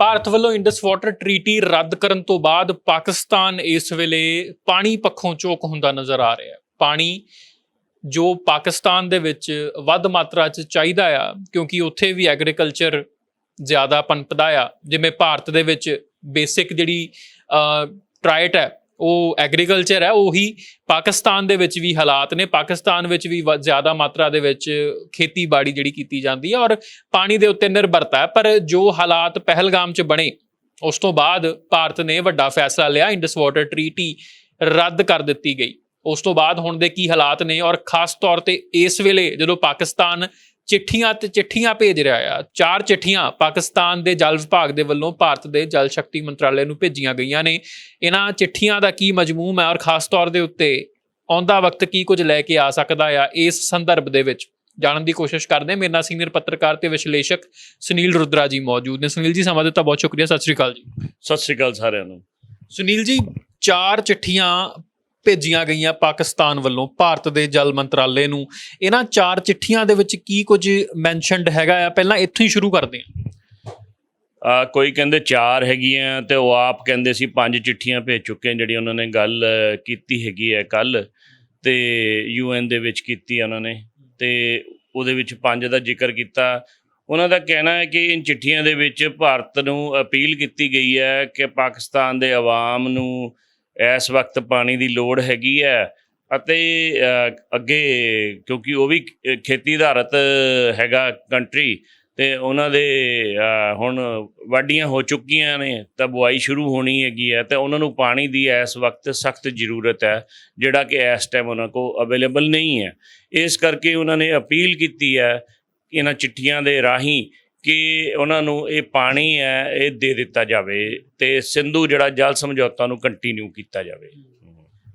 ਭਾਰਤ ਵੱਲੋਂ Indus water treaty ਰੱਦ ਕਰਨ ਤੋਂ ਬਾਅਦ ਪਾਕਿਸਤਾਨ ਇਸ ਵੇਲੇ ਪਾਣੀ ਪੱਖੋਂ ਚੋਕ ਹੁੰਦਾ ਨਜ਼ਰ ਆ ਰਿਹਾ ਹੈ। ਪਾਣੀ ਜੋ ਪਾਕਿਸਤਾਨ ਦੇ ਵਿੱਚ ਵੱਧ ਮਾਤਰਾ 'ਚ ਚਾਹੀਦਾ ਆ, ਕਿਉਂਕਿ ਉੱਥੇ ਵੀ ਐਗਰੀਕਲਚਰ ਜ਼ਿਆਦਾ ਪਨਪਦਾ ਆ। ਜਿਵੇਂ ਭਾਰਤ ਦੇ ਵਿੱਚ ਬੇਸਿਕ ਜਿਹੜੀ ਟਰਾਇਟ ਹੈ ਉਹ ਐਗਰੀਕਲਚਰ ਹੈ, ਉਹੀ ਪਾਕਿਸਤਾਨ ਦੇ ਵਿੱਚ ਵੀ ਹਾਲਾਤ ਨੇ। ਪਾਕਿਸਤਾਨ ਵਿੱਚ ਵੀ ਵ- ਜ਼ਿਆਦਾ ਮਾਤਰਾ ਦੇ ਵਿੱਚ ਖੇਤੀਬਾੜੀ ਜਿਹੜੀ ਕੀਤੀ ਜਾਂਦੀ ਹੈ ਔਰ ਪਾਣੀ ਦੇ ਉੱਤੇ ਨਿਰਭਰਤਾ ਹੈ। ਪਰ ਜੋ ਹਾਲਾਤ ਪਹਿਲਗਾਮ 'ਚ ਬਣੇ, ਉਸ ਤੋਂ ਬਾਅਦ ਭਾਰਤ ਨੇ ਵੱਡਾ ਫੈਸਲਾ ਲਿਆ ਇੰਡਸ ਵਾਟਰ ਟ੍ਰੀਟੀ ਰੱਦ ਕਰ ਦਿੱਤੀ ਗਈ। ਉਸ ਤੋਂ ਬਾਅਦ ਹੁਣ ਦੇ ਕੀ ਹਾਲਾਤ ਨੇ ਔਰ ਖਾਸ ਤੌਰ ਤੇ ਇਸ ਵੇਲੇ ਜਦੋਂ ਪਾਕਿਸਤਾਨ ਚਿੱਠੀਆਂ ਤੇ ਚਿੱਠੀਆਂ ਭੇਜ ਰਿਹਾ ਆ। ਚਾਰ ਚਿੱਠੀਆਂ ਪਾਕਿਸਤਾਨ ਦੇ ਜਲ ਵਿਭਾਗ ਦੇ ਵੱਲੋਂ ਭਾਰਤ ਦੇ ਜਲ ਸ਼ਕਤੀ ਮੰਤਰਾਲੇ ਨੂੰ ਭੇਜੀਆਂ ਗਈਆਂ ਨੇ। ਇਹਨਾਂ ਚਿੱਠੀਆਂ ਦਾ ਕੀ ਮਜਮੂਮ ਹੈ ਔਰ ਖਾਸ ਤੌਰ ਦੇ ਉੱਤੇ ਆਉਂਦਾ ਵਕਤ ਕੀ ਕੁਝ ਲੈ ਕੇ ਆ ਸਕਦਾ ਆ ਇਸ ਸੰਦਰਭ ਦੇ ਵਿੱਚ? ਜਾਣਨ ਦੀ ਕੋਸ਼ਿਸ਼ ਕਰਦੇ ਮੇਰੇ ਨਾਲ ਸੀਨੀਅਰ ਪੱਤਰਕਾਰ ਤੇ ਵਿਸ਼ਲੇਸ਼ਕ ਸੁਨੀਲ ਰੁਦਰਾ ਜੀ ਮੌਜੂਦ ਨੇ। ਸੁਨੀਲ ਜੀ ਸਮਾਂ ਦਿੱਤਾ ਬਹੁਤ ਸ਼ੁਕਰੀਆ। ਸਤਿ ਸ਼੍ਰੀ ਅਕਾਲ ਜੀ। ਸਤਿ ਸ਼੍ਰੀ ਅਕਾਲ ਸਾਰਿਆਂ ਨੂੰ। ਸੁਨੀਲ ਜੀ ਚਾਰ ਚਿੱਠੀਆਂ ਭੇਜੀਆਂ ਗਈਆਂ ਪਾਕਿਸਤਾਨ ਵੱਲੋਂ, ਭਾਰਤ ਦੇ ਜਲ ਮੰਤਰਾਲੇ ਨੂੰ। ਇਹਨਾਂ ਚਾਰ ਚਿੱਠੀਆਂ ਦੇ ਵਿੱਚ ਕੀ ਕੁਝ ਮੈਂਸ਼ਨਡ ਹੈਗਾ ਆ? ਪਹਿਲਾਂ ਇੱਥੋਂ ਹੀ ਸ਼ੁਰੂ ਕਰਦੇ ਹਾਂ। ਆ, ਕੋਈ ਕਹਿੰਦੇ ਚਾਰ ਹੈਗੀਆਂ ਤੇ ਉਹ ਆਪ ਕਹਿੰਦੇ ਸੀ ਪੰਜ ਚਿੱਠੀਆਂ ਭੇਜ ਚੁੱਕੇ ਜਿਹੜੀ ਉਹਨਾਂ ਨੇ ਗੱਲ ਕੀਤੀ ਹੈਗੀ ਹੈ ਕੱਲ ਤੇ ਯੂਐਨ ਦੇ ਵਿੱਚ ਕੀਤੀ ਉਹਨਾਂ ਨੇ। ਤੇ ਉਹਦੇ ਵਿੱਚ ਪੰਜ ਦਾ ਜ਼ਿਕਰ ਕੀਤਾ। ਉਹਨਾਂ ਦਾ ਕਹਿਣਾ ਹੈ ਕਿ ਇਨ ਚਿੱਠੀਆਂ ਦੇ ਵਿੱਚ ਭਾਰਤ ਨੂੰ ਅਪੀਲ ਕੀਤੀ ਗਈ ਹੈ ਕਿ ਪਾਕਿਸਤਾਨ ਦੇ ਆਵਾਮ ਨੂੰ ਇਸ ਵਕਤ ਪਾਣੀ ਦੀ ਲੋੜ ਹੈਗੀ ਹੈ ਅਤੇ ਅੱਗੇ ਕਿਉਂਕਿ ਉਹ ਵੀ ਖੇਤੀ ਆਧਾਰਤ ਹੈਗਾ ਕੰਟਰੀ ਤੇ ਉਹਨਾਂ ਦੇ ਹੁਣ ਵਾਢੀਆਂ ਹੋ ਚੁੱਕੀਆਂ ਨੇ, ਤਾਂ ਬੁਆਈ ਸ਼ੁਰੂ ਹੋਣੀ ਹੈਗੀ ਹੈ ਤੇ ਉਹਨਾਂ ਨੂੰ ਪਾਣੀ ਦੀ ਇਸ ਵਕਤ ਸਖਤ ਜ਼ਰੂਰਤ ਹੈ, ਜਿਹੜਾ ਕਿ ਇਸ ਟਾਈਮ ਉਹਨਾਂ ਕੋ ਅਵੇਲੇਬਲ ਨਹੀਂ ਹੈ। ਇਸ ਕਰਕੇ ਉਹਨਾਂ ਨੇ ਅਪੀਲ ਕੀਤੀ ਹੈ ਇਹਨਾਂ ਚਿੱਠੀਆਂ ਦੇ ਰਾਹੀਂ ਕਿ ਉਹਨਾਂ ਨੂੰ ਇਹ ਪਾਣੀ ਹੈ, ਇਹ ਦੇ ਦਿੱਤਾ ਜਾਵੇ ਤੇ ਸਿੰਧੂ ਜਿਹੜਾ ਜਲ ਸਮਝੌਤਾ ਨੂੰ ਕੰਟੀਨਿਊ ਕੀਤਾ ਜਾਵੇ।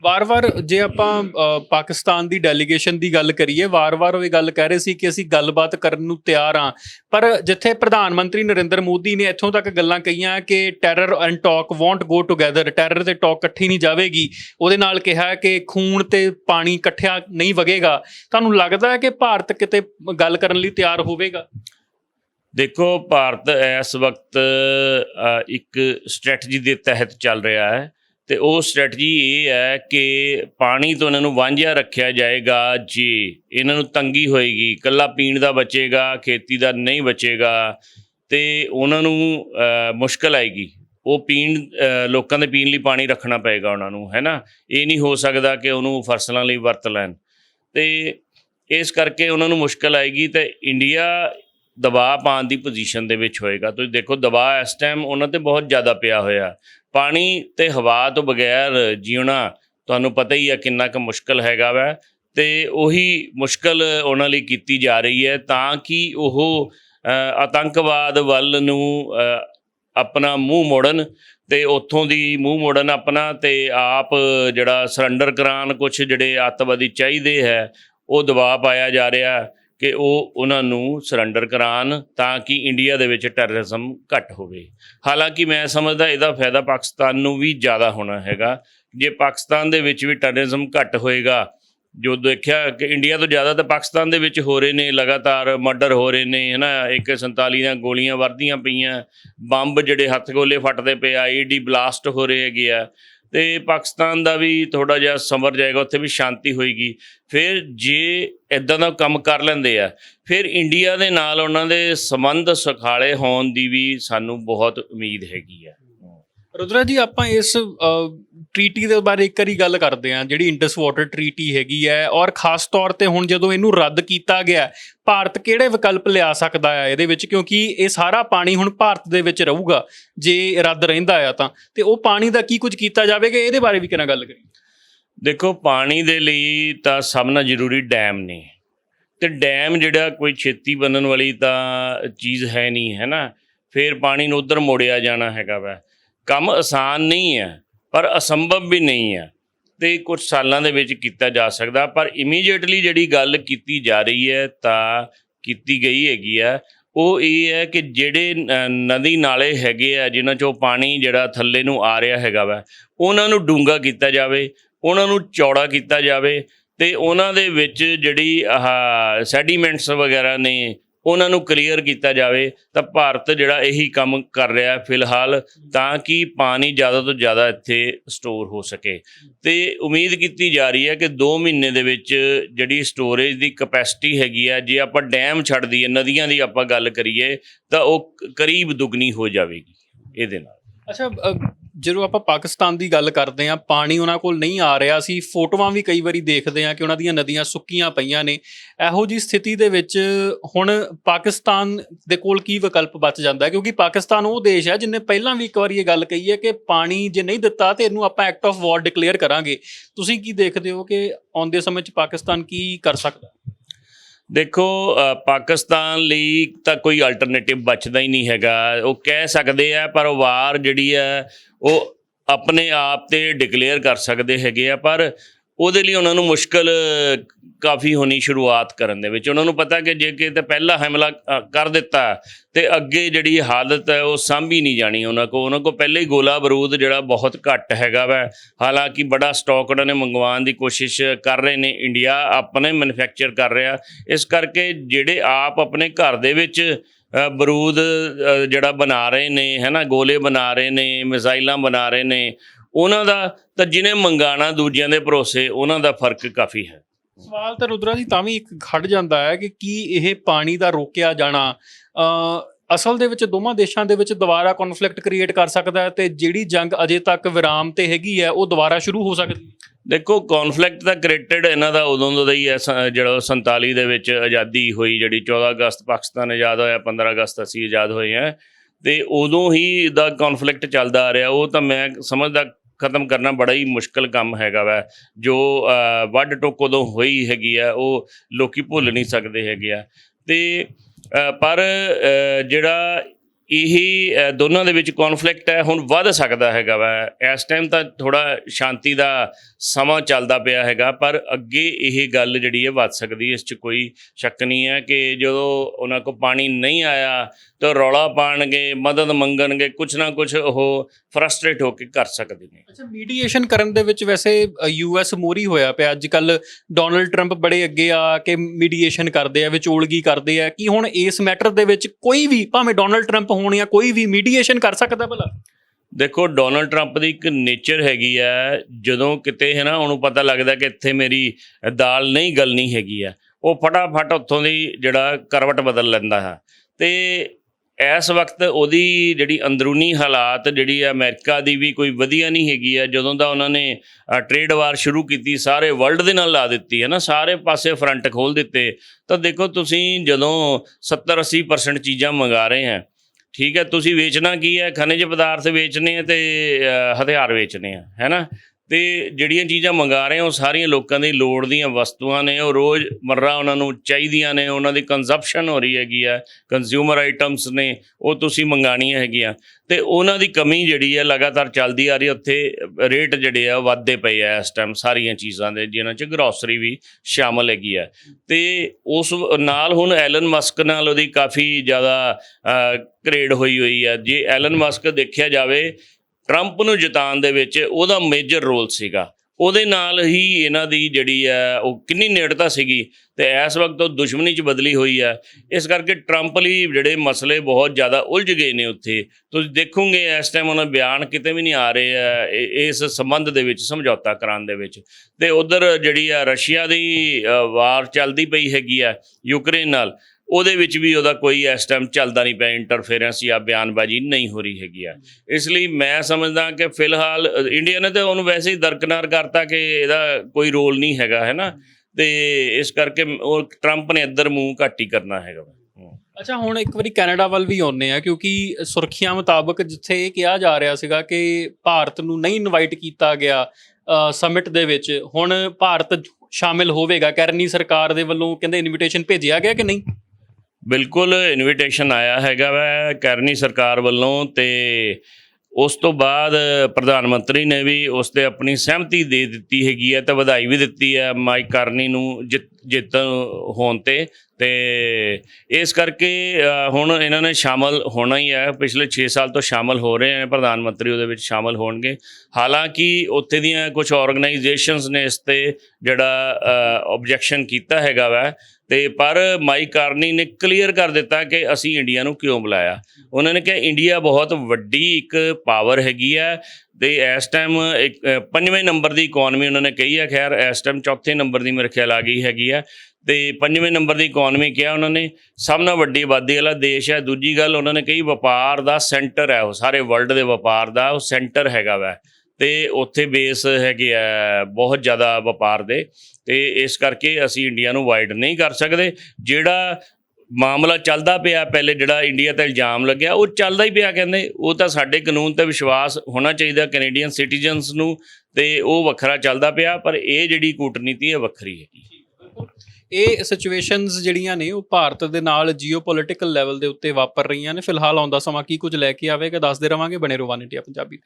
ਵਾਰ-ਵਾਰ ਜੇ ਆਪਾਂ ਪਾਕਿਸਤਾਨ ਦੀ ਡੈਲੀਗੇਸ਼ਨ ਦੀ ਗੱਲ ਕਰੀਏ, ਵਾਰ-ਵਾਰ ਉਹ ਇਹ ਗੱਲ ਕਹਿ ਰਹੇ ਸੀ ਕਿ ਅਸੀਂ ਗੱਲਬਾਤ ਕਰਨ ਨੂੰ ਤਿਆਰ ਹਾਂ। ਪਰ ਜਿੱਥੇ ਪ੍ਰਧਾਨ ਮੰਤਰੀ ਨਰਿੰਦਰ ਮੋਦੀ ਨੇ ਇੱਥੋਂ ਤੱਕ ਗੱਲਾਂ ਕਹੀਆਂ ਕਿ terror and talk won't go together terror ਤੇ ਟਾਕ ਇਕੱਠੀ ਨਹੀਂ ਜਾਵੇਗੀ, ਉਹਦੇ ਨਾਲ ਕਿਹਾ ਕਿ ਖੂਨ ਤੇ ਪਾਣੀ ਇਕੱਠਿਆ ਨਹੀਂ ਵਗੇਗਾ। ਤੁਹਾਨੂੰ ਲੱਗਦਾ ਹੈ ਕਿ ਭਾਰਤ ਕਿਤੇ ਗੱਲ ਕਰਨ ਲਈ ਤਿਆਰ ਹੋਵੇਗਾ? ਦੇਖੋ ਭਾਰਤ ਇਸ ਵਕਤ ਇੱਕ ਸਟ੍ਰੈਟਜੀ ਦੇ ਤਹਿਤ ਚੱਲ ਰਿਹਾ ਹੈ ਤੇ ਉਹ ਸਟ੍ਰੈਟਜੀ ਇਹ ਹੈ ਕਿ ਪਾਣੀ ਤੋਂ ਇਹਨਾਂ ਨੂੰ ਵਾਂਝਿਆ ਰੱਖਿਆ ਜਾਏਗਾ ਜੇ ਇਹਨਾਂ ਨੂੰ ਤੰਗੀ ਹੋਏਗੀ ਕੱਲਾ ਪੀਣ ਦਾ ਬਚੇਗਾ ਖੇਤੀ ਦਾ ਨਹੀਂ ਬਚੇਗਾ ਤੇ ਉਹਨਾਂ ਨੂੰ ਅ, ਮੁਸ਼ਕਲ ਆਏਗੀ। ਉਹ ਪੀਣ ਲੋਕਾਂ ਦੇ ਪੀਣ ਲਈ ਪਾਣੀ ਰੱਖਣਾ ਪਏਗਾ ਉਹਨਾਂ ਨੂੰ ਹੈ ਨਾ? ਇਹ ਨਹੀਂ ਹੋ ਸਕਦਾ ਕਿ ਉਹਨੂੰ ਫਸਲਾਂ ਲਈ ਵਰਤ ਲੈਣ। ਤੇ ਇਸ ਕਰਕੇ ਉਹਨਾਂ ਨੂੰ ਮੁਸ਼ਕਲ ਆਏਗੀ ਤੇ ਇੰਡੀਆ ਦਬਾਅ ਪਾਉਣ ਦੀ ਪੋਜੀਸ਼ਨ ਦੇ ਵਿੱਚ ਹੋਏਗਾ। ਤੁਸੀਂ ਦੇਖੋ, ਦਬਾਅ ਇਸ ਟਾਈਮ ਉਹਨਾਂ ਤੇ ਬਹੁਤ ਜ਼ਿਆਦਾ ਪਿਆ ਹੋਇਆ। ਪਾਣੀ ਤੇ ਹਵਾ ਤੋਂ ਬਗੈਰ ਜੀਉਣਾ ਤੁਹਾਨੂੰ ਪਤਾ ਹੀ ਹੈ ਕਿੰਨਾ ਕੁ ਮੁਸ਼ਕਲ ਹੈਗਾ ਵੈ ਤੇ ਉਹੀ ਮੁਸ਼ਕਲ ਉਹਨਾਂ ਲਈ ਕੀਤੀ ਜਾ ਰਹੀ ਹੈ ਤਾਂ ਕਿ ਉਹ ਆਤੰਕਵਾਦ ਵੱਲ ਨੂੰ ਆਪਣਾ ਮੂੰਹ ਮੋੜਨ ਤੇ ਉੱਥੋਂ ਦੀ ਮੂੰਹ ਮੋੜਨ ਆਪਣਾ ਤੇ ਆਪ ਜਿਹੜਾ ਸਰੈਂਡਰ ਕਰਾਨ ਕੁਝ ਜਿਹੜੇ ਅੱਤਵਾਦੀ ਚਾਹੀਦੇ ਹੈ, ਉਹ ਦਬਾਅ ਪਾਇਆ ਜਾ ਰਿਹਾ। ਕਿ ਉਹ ਉਹਨਾਂ ਨੂੰ ਸਰੈਂਡਰ ਕਰਾਨ ਤਾਂ ਕਿ ਇੰਡੀਆ ਦੇ ਵਿੱਚ ਟੈਰਰਿਜ਼ਮ ਘੱਟ ਹੋਵੇ। ਹਾਲਾਂਕਿ ਮੈਂ ਸਮਝਦਾ ਇਹਦਾ ਫਾਇਦਾ ਪਾਕਿਸਤਾਨ ਨੂੰ ਵੀ ਜ਼ਿਆਦਾ ਹੋਣਾ ਹੈਗਾ। ਜੇ ਪਾਕਿਸਤਾਨ ਦੇ ਵਿੱਚ ਵੀ ਟੈਰਰਿਜ਼ਮ ਘੱਟ ਹੋਏਗਾ, ਜੋ ਦੇਖਿਆ ਕਿ ਇੰਡੀਆ ਤੋਂ ਜ਼ਿਆਦਾ ਤਾਂ ਪਾਕਿਸਤਾਨ ਦੇ ਵਿੱਚ ਹੋ ਰਹੇ ਨੇ, ਲਗਾਤਾਰ ਮਰਡਰ ਹੋ ਰਹੇ ਨੇ, ਹਨਾ? ਇੱਕ 47 ਦੀਆਂ ਗੋਲੀਆਂ ਵਰਦੀਆਂ ਪਈਆਂ, ਬੰਬ ਜਿਹੜੇ ਹੱਥ ਗੋਲੇ ਫਟਦੇ ਪਏ ਆਈਡੀ ਬਲਾਸਟ ਹੋ ਰਹੇ ਹੈਗੇ ਆ। ਤੇ ਪਾਕਿਸਤਾਨ ਦਾ ਵੀ ਥੋੜਾ ਜਿਹਾ ਸਮਰ ਜਾਏਗਾ ਉੱਥੇ ਵੀ ਸ਼ਾਂਤੀ ਹੋਏਗੀ। ਫਿਰ ਜੇ ਇਦਾਂ ਦਾ ਕੰਮ ਕਰ ਲੈਂਦੇ ਆ, ਫਿਰ ਇੰਡੀਆ ਦੇ ਨਾਲ ਉਹਨਾਂ ਦੇ ਸੰਬੰਧ ਸੁਖਾਲੇ ਹੋਣ ਦੀ ਵੀ ਸਾਨੂੰ ਬਹੁਤ ਉਮੀਦ ਹੈਗੀ ਆ। ਰੁਦਰਾ ਜੀ, ਆਪਾਂ ਇਸ ਟ੍ਰੀਟੀ ਦੇ ਬਾਰੇ ਇੱਕ ਵਾਰੀ ਗੱਲ ਕਰਦੇ ਹਾਂ, ਜਿਹੜੀ ਇੰਡਸ ਵਾਟਰ ਟ੍ਰੀਟੀ ਹੈਗੀ ਹੈ ਔਰ ਖਾਸ ਤੌਰ ਤੇ ਹੁਣ ਜਦੋਂ ਇਹਨੂੰ ਰੱਦ ਕੀਤਾ ਗਿਆ, ਭਾਰਤ ਕਿਹੜੇ ਵਿਕਲਪ ਲਿਆ ਸਕਦਾ ਹੈ ਇਹਦੇ ਵਿੱਚ? ਕਿਉਂਕਿ ਇਹ ਸਾਰਾ ਪਾਣੀ ਹੁਣ ਭਾਰਤ ਦੇ ਵਿੱਚ ਰਹੂਗਾ, ਜੇ ਰੱਦ ਰਹਿੰਦਾ ਆ ਤਾਂ। ਤੇ ਉਹ ਪਾਣੀ ਦਾ ਕੀ ਕੁਝ ਕੀਤਾ ਜਾਵੇਗਾ? ਇਹਦੇ ਬਾਰੇ ਵੀ ਕਿਹਨਾਂ ਗੱਲ ਕਰੀ ਦੇਖੋ, ਪਾਣੀ ਦੇ ਲਈ ਤਾਂ ਸਭ ਨਾਲ ਜ਼ਰੂਰੀ ਡੈਮ ਨੇ। ਤੇ ਡੈਮ ਜਿਹੜਾ ਕੋਈ ਛੇਤੀ ਬਣਨ ਵਾਲੀ ਤਾਂ ਚੀਜ਼ ਹੈ ਨਹੀਂ, ਹੈ ਨਾ? ਫਿਰ ਪਾਣੀ ਨੂੰ ਉਧਰ ਮੋੜਿਆ ਜਾਣਾ ਹੈਗਾ ਵਾ। ਕੰਮ ਆਸਾਨ ਨਹੀਂ ਹੈ। ਪਰ ਅਸੰਭਵ ਵੀ ਨਹੀਂ ਹੈ ਤੇ ਕੁਝ ਸਾਲਾਂ ਦੇ ਵਿੱਚ ਕੀਤਾ ਜਾ ਸਕਦਾ, ਪਰ ਇਮੀਡੀਏਟਲੀ ਜਿਹੜੀ ਗੱਲ ਕੀਤੀ ਜਾ ਰਹੀ ਹੈ ਤਾਂ ਕੀਤੀ ਗਈ ਹੈਗੀ ਆ। ਉਹ ਇਹ ਹੈ ਕਿ ਜਿਹੜੇ ਨਦੀ ਨਾਲੇ ਹੈਗੇ ਆ, ਜਿਨ੍ਹਾਂ ਚੋਂ ਪਾਣੀ ਜਿਹੜਾ ਥੱਲੇ ਨੂੰ ਆ ਰਿਹਾ ਹੈਗਾ ਵਾ, ਉਹਨਾਂ ਨੂੰ ਡੂੰਗਾ ਕੀਤਾ ਜਾਵੇ, ਉਹਨਾਂ ਨੂੰ ਚੌੜਾ ਕੀਤਾ ਜਾਵੇ ਤੇ ਉਹਨਾਂ ਦੇ ਵਿੱਚ ਜਿਹੜੀ ਆਹ ਸੈਡੀਮੈਂਟਸ ਵਗੈਰਾ ਨੇ ਉਹਨਾਂ ਨੂੰ ਕਲੀਅਰ ਕੀਤਾ ਜਾਵੇ ਤਾਂ ਭਾਰਤ ਜਿਹੜਾ ਇਹੀ ਕੰਮ ਕਰ ਰਿਹਾ ਫਿਲਹਾਲ, ਤਾਂ ਕਿ ਪਾਣੀ ਜ਼ਿਆਦਾ ਤੋਂ ਜ਼ਿਆਦਾ ਇੱਥੇ ਸਟੋਰ ਹੋ ਸਕੇ। ਤੇ ਉਮੀਦ ਕੀਤੀ ਜਾ ਰਹੀ ਹੈ ਕਿ 2 ਮਹੀਨੇ ਦੇ ਵਿੱਚ ਜਿਹੜੀ ਸਟੋਰੇਜ ਦੀ ਕਪੈਸਿਟੀ ਹੈਗੀ ਆ ਜੇ ਆਪਾਂ ਡੈਮ ਛੱਡ ਦਈਏ, ਨਦੀਆਂ ਦੀ ਆਪਾਂ ਗੱਲ ਕਰੀਏ, ਤਾਂ ਉਹ ਕਰੀਬ ਦੁੱਗਣੀ ਹੋ ਜਾਵੇਗੀ ਇਹਦੇ ਨਾਲ। ਅੱਛਾ ਜਦੋਂ ਆਪਾਂ ਪਾਕਿਸਤਾਨ ਦੀ ਗੱਲ ਕਰਦੇ ਹਾਂ, ਪਾਣੀ ਉਹਨਾਂ ਕੋਲ ਨਹੀਂ ਆ ਰਿਹਾ ਸੀ। ਫੋਟੋਆਂ ਵੀ ਕਈ ਵਾਰੀ ਦੇਖਦੇ ਹਾਂ ਕਿ ਉਹਨਾਂ ਦੀਆਂ ਨਦੀਆਂ ਸੁੱਕੀਆਂ ਪਈਆਂ ਨੇ। ਇਹੋ ਜੀ ਸਥਿਤੀ ਦੇ ਵਿੱਚ ਹੁਣ ਪਾਕਿਸਤਾਨ ਦੇ ਕੋਲ ਕੀ ਵਿਕਲਪ ਬਚ ਜਾਂਦਾ? ਕਿਉਂਕਿ ਪਾਕਿਸਤਾਨ ਉਹ ਦੇਸ਼ ਹੈ ਜਿਨੇ ਪਹਿਲਾਂ ਵੀ ਇੱਕ ਵਾਰੀ ਇਹ ਗੱਲ ਕਹੀ ਹੈ ਕਿ ਪਾਣੀ ਜੇ ਨਹੀਂ ਦਿੱਤਾ ਤੇ ਇਹਨੂੰ ਆਪਾਂ ਐਕਟ ਆਫ ਵਾਰ ਡਿਕਲੇਅਰ ਕਰਾਂਗੇ। ਤੁਸੀਂ ਕੀ ਦੇਖਦੇ ਹੋ ਕਿ ਆਉਂਦੇ ਸਮੇਂ 'ਚ ਪਾਕਿਸਤਾਨ ਕੀ ਕਰ ਸਕਦਾ? ਦੇਖੋ ਪਾਕਿਸਤਾਨ ਲਈ ਤਾਂ ਕੋਈ ਅਲਟਰਨੇਟਿਵ ਬਚਦਾ ਹੀ ਨਹੀਂ ਹੈਗਾ। ਉਹ ਕਹਿ ਸਕਦੇ ਆ, ਪਰ ਉਹ ਵਾਰ ਜਿਹੜੀ ਹੈ ਉਹ ਆਪਣੇ ਆਪ ਤੇ ਡਿਕਲੇਅਰ ਕਰ ਸਕਦੇ ਹੈਗੇ ਆ। ਪਰ ਉਹਦੇ ਲਈ ਉਹਨਾਂ ਨੂੰ ਮੁਸ਼ਕਲ ਕਾਫੀ ਹੋਣੀ ਸ਼ੁਰੂਆਤ ਕਰਨ ਦੇ ਵਿੱਚ। ਉਹਨਾਂ ਨੂੰ ਪਤਾ ਕਿ ਜੇ ਕਿਤੇ ਪਹਿਲਾ ਹਮਲਾ ਕਰ ਦਿੱਤਾ ਤੇ ਅੱਗੇ ਜਿਹੜੀ ਹਾਲਤ ਹੈ ਉਹ ਸਾਂਭੀ ਨਹੀਂ ਜਾਣੀ ਉਹਨਾਂ ਕੋ ਉਹਨਾਂ ਕੋ ਪਹਿਲੇ ਹੀ ਗੋਲਾ ਬਰੂਦ ਜਿਹੜਾ ਬਹੁਤ ਘੱਟ ਹੈਗਾ ਵਾ। ਹਾਲਾਂਕਿ ਬੜਾ ਸਟਾਕ ਉਹਨਾਂ ਨੇ ਮੰਗਵਾਉਣ ਦੀ ਕੋਸ਼ਿਸ਼ ਕਰ ਰਹੇ ਨੇ। ਇੰਡੀਆ ਆਪਣੇ ਮੈਨੂਫੈਕਚਰ ਕਰ ਰਿਹਾ। ਇਸ ਕਰਕੇ ਜਿਹੜੇ ਆਪ ਆਪਣੇ ਘਰ ਦੇ ਵਿੱਚ ਬਰੂਦ ਜਿਹੜਾ ਬਣਾ ਰਹੇ ਨੇ, ਹੈਨਾ, ਗੋਲੇ ਬਣਾ ਰਹੇ ਨੇ, ਮਿਜ਼ਾਈਲਾਂ ਬਣਾ ਰਹੇ ਨੇ ਉਹਨਾਂ ਦਾ ਤਾਂ ਜਿਹਨੇ ਮੰਗਾਣਾ ਦੂਜਿਆਂ ਦੇ ਭਰੋਸੇ ਉਹਨਾਂ ਦਾ ਫ਼ਰਕ ਕਾਫੀ ਹੈ। ਸਵਾਲ ਤਾਂ ਰੁਦਰਾ ਜੀ ਤਾਂ ਵੀ ਇੱਕ ਖੜ ਜਾਂਦਾ ਹੈ ਕਿ ਕੀ ਇਹ ਪਾਣੀ ਦਾ ਰੋਕਿਆ ਜਾਣਾ ਅਸਲ ਦੇ ਵਿੱਚ ਦੋਵਾਂ ਦੇਸ਼ਾਂ ਦੇ ਵਿੱਚ ਦੁਬਾਰਾ ਕਨਫਲਿਕਟ ਕ੍ਰੀਏਟ ਕਰ ਸਕਦਾ ਹੈ ਤੇ ਜਿਹੜੀ ਜੰਗ ਅਜੇ ਤੱਕ ਵਿਰਾਮ ਤੇ ਹੈਗੀ ਹੈ ਉਹ ਦੁਬਾਰਾ ਸ਼ੁਰੂ ਹੋ ਸਕਦੀ ਹੈ। ਦੇਖੋ ਕਨਫਲਿਕਟ ਤਾਂ ਕ੍ਰੀਏਟਡ ਇਹਨਾਂ ਦਾ ਉਦੋਂ ਦਾ ਹੀ ਹੈ ਜਿਹੜਾ 47 ਦੇ ਵਿੱਚ ਆਜ਼ਾਦੀ ਹੋਈ ਜਿਹੜੀ 14 ਅਗਸਤ ਪਾਕਿਸਤਾਨ ਆਜ਼ਾਦ ਹੋਇਆ 15 ਅਗਸਤ ਅਸੀਂ ਆਜ਼ਾਦ ਹੋਏ ਹਾਂ। ਤੇ ਉਦੋਂ ਹੀ ਦਾ ਕਨਫਲਿਕਟ ਚੱਲਦਾ ਆ ਰਿਹਾ ਉਹ ਤਾਂ ਮੈਂ ਸਮਝਦਾ ਖਤਮ ਕਰਨਾ ਬੜਾ ਹੀ ਮੁਸ਼ਕਲ ਕੰਮ ਹੈਗਾ ਵਾ। ਜੋ ਅ, ਵੱਢ ਟੁੱਕ ਉਦੋਂ ਹੋਈ ਹੈਗੀ ਆ ਉਹ ਲੋਕੀ ਭੁੱਲ ਨਹੀਂ ਸਕਦੇ ਹੈਗੇ ਆ। ਤੇ ਪਰ ਜਿਹੜਾ ਇਹ ਦੋਨਾਂ ਦੇ ਵਿੱਚ ਕਨਫਲਿਕਟ ਹੈ ਹੁਣ ਵੱਧ ਸਕਦਾ ਹੈਗਾ ਵਾ। ਇਸ ਟਾਈਮ ਤਾਂ ਥੋੜਾ ਸ਼ਾਂਤੀ ਦਾ ਸਮਾਂ ਚੱਲਦਾ ਪਿਆ ਹੈਗਾ, ਪਰ ਅੱਗੇ ਇਹ ਗੱਲ ਜਿਹੜੀ ਹੈ ਵੱਧ ਸਕਦੀ ਹੈ। ਇਸ 'ਚ ਕੋਈ ਸ਼ੱਕ ਨਹੀਂ ਹੈ ਕਿ ਜਦੋਂ ਉਹਨਾਂ ਕੋਲ ਪਾਣੀ ਨਹੀਂ ਆਇਆ ਤਾਂ ਰੌਲਾ ਪਾਣਗੇ, ਮਦਦ ਮੰਗਣਗੇ, ਕੁਛ ਨਾ ਕੁਛ ਉਹ ਫਰਸਟ੍ਰੇਟ ਹੋ ਕੇ ਕਰ ਸਕਦੇ ਨੇ। ਅੱਛਾ ਮੀਡੀਏਸ਼ਨ ਕਰਨ ਦੇ ਵਿੱਚ ਵੈਸੇ ਯੂਐਸ ਮੋਰੀ ਹੋਇਆ ਪਿਆ। ਅੱਜ ਕੱਲ ਡੋਨਲਡ ਟਰੰਪ ਬੜੇ ਅੱਗੇ ਆ ਕਿ ਮੀਡੀਏਸ਼ਨ ਕਰਦੇ ਆ, ਵਿਚੋਲਗੀ ਕਰਦੇ ਆ। ਕਿ ਹੁਣ ਇਸ ਮੈਟਰ ਦੇ ਵਿੱਚ ਕੋਈ ਵੀ, ਭਾਵੇਂ ਡੋਨਲਡ ਟਰੰਪ ਹੋਣ ਜਾਂ ਕੋਈ ਵੀ ਮੀਡੀਏਸ਼ਨ ਕਰ ਸਕਦਾ ਭਲਾ? ਦੇਖੋ ਡੋਨਲਡ ਟਰੰਪ ਦੀ ਇੱਕ ਨੇਚਰ ਹੈਗੀ ਆ, ਜਦੋਂ ਕਿਤੇ ਹੈ ਨਾ ਉਹਨੂੰ ਪਤਾ ਲੱਗਦਾ ਕਿ ਇੱਥੇ ਮੇਰੀ ਦਾਲ ਨਹੀਂ ਗਲਣੀ ਹੈਗੀ ਆ, ਉਹ ਫਟਾਫਟ ਉੱਥੋਂ ਦੀ ਜਿਹੜਾ ਕਰਵਟ ਬਦਲ ਲੈਂਦਾ ਹੈ ਤੇ ਇਸ ਵਕਤ ਉਹਦੀ ਜਿਹੜੀ ਅੰਦਰੂਨੀ ਹਾਲਾਤ, ਜਿਹੜੀ ਆ ਅਮਰੀਕਾ ਦੀ ਵੀ ਕੋਈ ਵਧੀਆ ਨਹੀਂ ਹੈਗੀ ਆ, ਜਦੋਂ ਦਾ ਉਹਨਾਂ ਨੇ ਟ੍ਰੇਡ ਵਾਰ ਸ਼ੁਰੂ ਕੀਤੀ, ਸਾਰੇ ਵਰਲਡ ਦੇ ਨਾਲ ਲਾ ਦਿੱਤੀ ਹੈ ਨਾ ਸਾਰੇ ਪਾਸੇ ਫਰੰਟ ਖੋਲ ਦਿੱਤੇ, ਤਾਂ ਦੇਖੋ ਤੁਸੀਂ ਜਦੋਂ 70 80% ਚੀਜ਼ਾਂ ਮੰਗਾ ਰਹੇ ਆ ਠੀਕ ਹੈ ਤੁਸੀਂ ਵੇਚਣਾ ਕੀ ਹੈ? ਖਣਿਜ ਪਦਾਰਥ ਵੇਚਣੇ ਆ ਤੇ ਅ, ਹਥਿਆਰ ਵੇਚਣੇ ਆ ਹੈਨਾ ਤੇ ਜਿਹੜੀਆਂ ਚੀਜ਼ਾਂ ਮੰਗਾ ਰਹੇ ਆ ਉਹ ਸਾਰੀਆਂ ਲੋਕਾਂ ਦੀ ਲੋੜ ਦੀਆਂ ਵਸਤੂਆਂ ਨੇ, ਉਹ ਰੋਜ਼ ਮਰਰਾ ਉਹਨਾਂ ਨੂੰ ਚਾਹੀਦੀਆਂ ਨੇ, ਉਹਨਾਂ ਦੀ ਕੰਜ਼ੰਪਸ਼ਨ ਹੋ ਰਹੀ ਹੈਗੀ ਆ ਕੰਜ਼ਿਊਮਰ ਆਈਟਮਸ ਨੇ, ਉਹ ਤੁਸੀਂ ਮੰਗਾਣੀਆਂ ਹੈਗੀਆਂ। ਤੇ ਉਹਨਾਂ ਦੀ ਕਮੀ ਜਿਹੜੀ ਹੈ ਲਗਾਤਾਰ ਚੱਲਦੀ ਆ ਰਹੀ ਉੱਥੇ ਰੇਟ ਜਿਹੜੇ ਆ ਵੱਧਦੇ ਪਏ ਆ ਇਸ ਟਾਈਮ ਸਾਰੀਆਂ ਚੀਜ਼ਾਂ ਦੇ, ਜਿਨ੍ਹਾਂ 'ਚ ਗਰੋਸਰੀ ਵੀ ਸ਼ਾਮਲ ਹੈਗੀ ਆ। ਤੇ ਉਸ ਨਾਲ ਹੁਣ ਐਲਨ ਮਸਕ ਨਾਲ ਉਹਦੀ ਕਾਫੀ ਜ਼ਿਆਦਾ ਗ੍ਰੇਡ ਹੋਈ ਹੋਈ ਆ। ਜੇ ਐਲਨ ਮਸਕ ਦੇਖਿਆ ਜਾਵੇ ਟਰੰਪ ਨੂੰ ਜਿਤਾਉਣ ਦੇ ਵਿੱਚ ਉਹਦਾ ਮੇਜਰ ਰੋਲ ਸੀਗਾ। ਉਹਦੇ ਨਾਲ ਹੀ ਇਹਨਾਂ ਦੀ ਜਿਹੜੀ ਹੈ, ਉਹ ਕਿੰਨੀ ਨੇੜਤਾ ਸੀਗੀ ਤੇ ਇਸ ਵਕਤ ਉਹ ਦੁਸ਼ਮਣੀ 'ਚ ਬਦਲੀ ਹੋਈ ਹੈ। ਇਸ ਕਰਕੇ ਟਰੰਪ ਲਈ ਜਿਹੜੇ ਮਸਲੇ ਬਹੁਤ ਜ਼ਿਆਦਾ ਉਲਝ ਗਏ ਨੇ ਉੱਥੇ। ਤੁਸੀਂ ਦੇਖੋਗੇ ਇਸ ਟਾਈਮ ਉਹਨਾਂ ਬਿਆਨ ਕਿਤੇ ਵੀ ਨਹੀਂ ਆ ਰਹੇ ਆ ਇ- ਇਸ ਸੰਬੰਧ ਦੇ ਵਿੱਚ, ਸਮਝੌਤਾ ਕਰਾਉਣ ਦੇ ਵਿੱਚ। ਤੇ ਉਧਰ ਜਿਹੜੀ ਆ ਰਸ਼ੀਆ ਦੀ ਵਾਰ ਚੱਲਦੀ ਪਈ ਹੈਗੀ ਆ ਯੂਕਰੇਨ ਨਾਲ। ਉਹਦੇ ਵਿੱਚ ਵੀ ਉਹਦਾ ਕੋਈ ਇਸ ਟਾਈਮ ਚੱਲਦਾ ਨਹੀਂ ਪਿਆ ਇੰਟਰਫੇਰੈਂਸ ਜਾਂ ਬਿਆਨਬਾਜ਼ੀ ਨਹੀਂ ਹੋ ਰਹੀ ਹੈਗੀ ਆ। ਇਸ ਲਈ ਮੈਂ ਸਮਝਦਾ ਕਿ ਫਿਲਹਾਲ ਇੰਡੀਆ ਨੇ ਤਾਂ ਉਹਨੂੰ ਵੈਸੇ ਹੀ ਦਰਕਨਾਰ ਕਰਤਾ ਕਿ ਇਹਦਾ ਕੋਈ ਰੋਲ ਨਹੀਂ ਹੈਗਾ, ਹੈ ਨਾ? ਤੇ ਇਸ ਕਰਕੇ ਉਹ ਟਰੰਪ ਨੇ ਇੱਧਰ ਮੂੰਹ ਘੱਟ ਹੀ ਕਰਨਾ ਹੈਗਾ ਵਾ। ਅੱਛਾ, ਹੁਣ ਇੱਕ ਵਾਰੀ ਕੈਨੇਡਾ ਵੱਲ ਵੀ ਆਉਂਦੇ ਆ, ਕਿਉਂਕਿ ਸੁਰੱਖਿਆ ਮੁਤਾਬਕ ਜਿੱਥੇ ਇਹ ਕਿਹਾ ਜਾ ਰਿਹਾ ਸੀਗਾ ਕਿ ਭਾਰਤ ਨੂੰ ਨਹੀਂ ਇਨਵਾਈਟ ਕੀਤਾ ਗਿਆ ਸਮਿਟ ਦੇ ਵਿੱਚ, ਹੁਣ ਭਾਰਤ ਸ਼ਾਮਿਲ ਹੋਵੇਗਾ। ਕੈਰਨੀ ਸਰਕਾਰ ਦੇ ਵੱਲੋਂ ਕਹਿੰਦੇ ਇਨਵੀਟੇਸ਼ਨ ਭੇਜਿਆ ਗਿਆ ਕਿ ਨਹੀਂ? ਬਿਲਕੁਲ ਇਨਵੀਟੇਸ਼ਨ ਆਇਆ ਹੈਗਾ ਵੈ ਕੈਰਨੀ ਸਰਕਾਰ ਵੱਲੋਂ ਤੇ ਉਸ ਤੋਂ ਬਾਅਦ ਪ੍ਰਧਾਨ ਮੰਤਰੀ ਨੇ ਵੀ ਉਸ ਤੇ ਆਪਣੀ ਸਹਿਮਤੀ ਦੇ ਦਿੱਤੀ ਹੈਗੀ ਹੈ ਤੇ ਵਧਾਈ ਵੀ ਦਿੱਤੀ ਹੈ ਮਾਈਕ ਕਰਨੀ ਨੂੰ ਜਿੱਤ ਜਿੱਤ ਹੋਣ ਤੇ। ਤੇ ਇਸ ਕਰਕੇ ਹੁਣ ਇਹਨਾਂ ਨੇ ਸ਼ਾਮਲ ਹੋਣਾ ਹੀ ਹੈ। ਪਿਛਲੇ 6 ਸਾਲ ਤੋਂ ਸ਼ਾਮਲ ਹੋ ਰਹੇ ਨੇ, ਪ੍ਰਧਾਨ ਮੰਤਰੀ ਉਹਦੇ ਵਿੱਚ ਸ਼ਾਮਲ ਹੋਣਗੇ। ਹਾਲਾਂਕਿ ਉੱਥੇ ਦੀਆਂ ਕੁਝ ਆਰਗੇਨਾਈਜੇਸ਼ਨਸ ਨੇ ਇਸ ਤੇ ਜਿਹੜਾ ਆਬਜੈਕਸ਼ਨ ਕੀਤਾ ਹੈਗਾ ਵੈ। ਤੇ ਪਰ ਮਾਈ ਕਾਰਨੀ ਨੇ ਕਲੀਅਰ ਕਰ ਦਿੱਤਾ ਕਿ ਅਸੀਂ ਇੰਡੀਆ ਨੂੰ ਕਿਉਂ ਬੁਲਾਇਆ। ਉਹਨਾਂ ਨੇ ਕਿਹਾ ਇੰਡੀਆ ਬਹੁਤ ਵੱਡੀ ਇੱਕ ਪਾਵਰ ਹੈਗੀ ਹੈ। ਤੇ ਇਸ ਟਾਈਮ ਇੱਕ ਪੰਜਵੇਂ ਨੰਬਰ ਦੀ ਇਕਨੋਮੀ ਉਹਨਾਂ ਨੇ ਕਹੀ ਹੈ। ਖੈਰ, ਇਸ ਟਾਈਮ ਚੌਥੇ ਨੰਬਰ ਦੀ ਮੇਰੇ ਖਿਆਲ ਆ ਗਈ ਹੈਗੀ ਹੈ। ਤੇ ਪੰਜਵੇਂ ਨੰਬਰ ਦੀ ਇਕਨੋਮੀ ਕਿਹਾ ਉਹਨਾਂ ਨੇ, ਸਭ ਨਾਲ ਵੱਡੀ ਆਬਾਦੀ ਵਾਲਾ ਦੇਸ਼ ਹੈ। ਦੂਜੀ ਗੱਲ, ਉਹਨਾਂ ਨੇ ਕਹੀ ਵਪਾਰ ਦਾ ਸੈਂਟਰ ਹੈ, ਉਹ ਸਾਰੇ ਵਰਲਡ ਦੇ ਵਪਾਰ ਦਾ ਉਹ ਸੈਂਟਰ ਹੈਗਾ ਵੈ। ਤੇ ਉੱਥੇ ਬੇਸ ਹੈਗੇ ਆ, ਬਹੁਤ ਜ਼ਿਆਦਾ ਵਪਾਰ ਦੇ। ਤੇ ਇਸ ਕਰਕੇ ਅਸੀਂ ਇੰਡੀਆ ਨੂੰ ਵਾਈਡ ਨਹੀਂ ਕਰ ਸਕਦੇ। ਜਿਹੜਾ ਮਾਮਲਾ ਚੱਲਦਾ ਪਿਆ, ਪਹਿਲੇ ਜਿਹੜਾ ਇੰਡੀਆ ਤੇ ਇਲਜ਼ਾਮ ਲੱਗਿਆ, ਉਹ ਚੱਲਦਾ ਹੀ ਪਿਆ ਕਹਿੰਦੇ। ਉਹ ਤਾਂ ਸਾਡੇ ਕਾਨੂੰਨ ਤੇ ਵਿਸ਼ਵਾਸ ਹੋਣਾ ਚਾਹੀਦਾ ਕੈਨੇਡੀਅਨ ਸਿਟੀਜ਼ਨਸ ਨੂੰ। ਤੇ ਉਹ ਵੱਖਰਾ ਚੱਲਦਾ ਪਿਆ, ਪਰ ਇਹ ਜਿਹੜੀ ਕੂਟਨੀਤੀ ਹੈ, ਵੱਖਰੀ ਹੈ ਇਹ ਸਿਚੁਏਸ਼ਨਸ ਜਿਹੜੀਆਂ ਨੇ ਉਹ ਭਾਰਤ ਦੇ ਨਾਲ ਜੀਓਪੋਲਿਟੀਕਲ ਲੈਵਲ ਦੇ ਉੱਤੇ ਵਾਪਰ ਰਹੀਆਂ ਨੇ। ਫਿਲਹਾਲ ਆਉਂਦਾ ਸਮਾਂ ਕੀ ਕੁਝ ਲੈ ਕੇ ਆਵੇਗਾ, ਦੱਸਦੇ ਰਵਾਂਗੇ। ਬਣੇ ਰਹੋ ਵਨ ਇੰਡੀਆ ਪੰਜਾਬੀ।